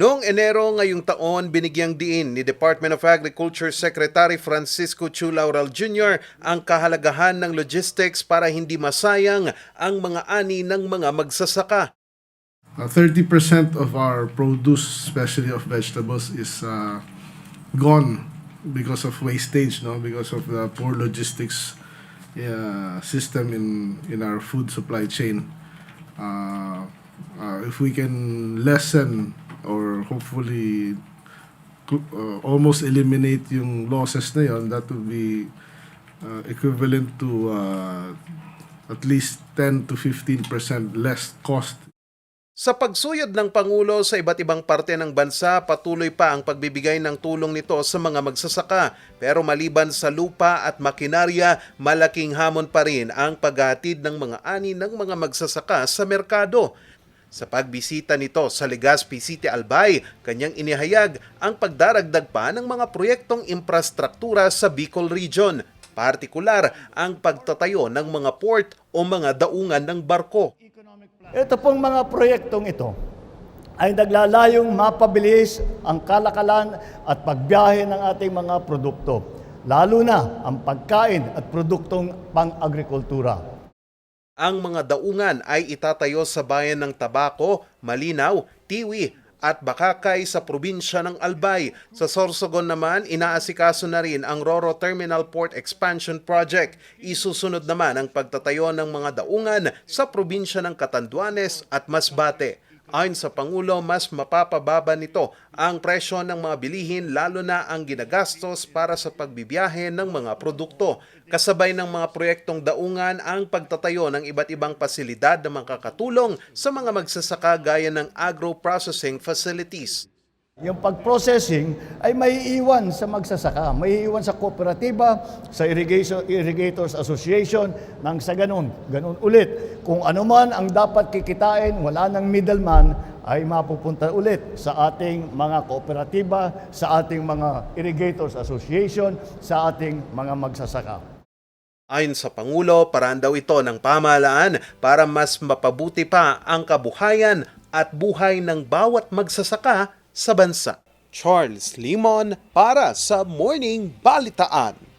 Noong Enero ngayong taon, binigyang diin ni Department of Agriculture Secretary Francisco Chu Laurel Jr. ang kahalagahan ng logistics para hindi masayang ang mga ani ng mga magsasaka. Uh, 30% of our produce, especially of vegetables, is uh, gone because of wastage, no? Because of the poor logistics uh, system in in our food supply chain. Uh, uh, if we can lessen hopefully uh, almost eliminate yung losses na yon, that would be uh, equivalent to uh, at least 10 to 15% less cost Sa pagsuyod ng Pangulo sa iba't ibang parte ng bansa, patuloy pa ang pagbibigay ng tulong nito sa mga magsasaka. Pero maliban sa lupa at makinarya, malaking hamon pa rin ang paghatid ng mga ani ng mga magsasaka sa merkado. Sa pagbisita nito sa Legazpi City, Albay, kanyang inihayag ang pagdaragdag pa ng mga proyektong infrastruktura sa Bicol Region, partikular ang pagtatayo ng mga port o mga daungan ng barko. Ito pong mga proyektong ito ay naglalayong mapabilis ang kalakalan at pagbiyahe ng ating mga produkto, lalo na ang pagkain at produktong pang-agrikultura. Ang mga daungan ay itatayo sa bayan ng Tabaco, Malinaw, Tiwi at Bakakay sa probinsya ng Albay. Sa Sorsogon naman, inaasikaso na rin ang Roro Terminal Port Expansion Project. Isusunod naman ang pagtatayo ng mga daungan sa probinsya ng Catanduanes at Masbate. Ayon sa Pangulo, mas mapapababa nito ang presyo ng mga bilihin lalo na ang ginagastos para sa pagbibiyahe ng mga produkto. Kasabay ng mga proyektong daungan ang pagtatayo ng iba't ibang pasilidad na makakatulong sa mga magsasaka gaya ng agro-processing facilities. Yung pag-processing ay maiiwan sa magsasaka, maiiwan sa kooperatiba, sa irrigation, Irrigators Association, nang sa ganun, ganun ulit. Kung ano man ang dapat kikitain, wala nang middleman, ay mapupunta ulit sa ating mga kooperatiba, sa ating mga Irrigators Association, sa ating mga magsasaka. Ayon sa Pangulo, paraan daw ito ng pamahalaan para mas mapabuti pa ang kabuhayan at buhay ng bawat magsasaka sa bansa. Charles Limon para sa Morning Balitaan.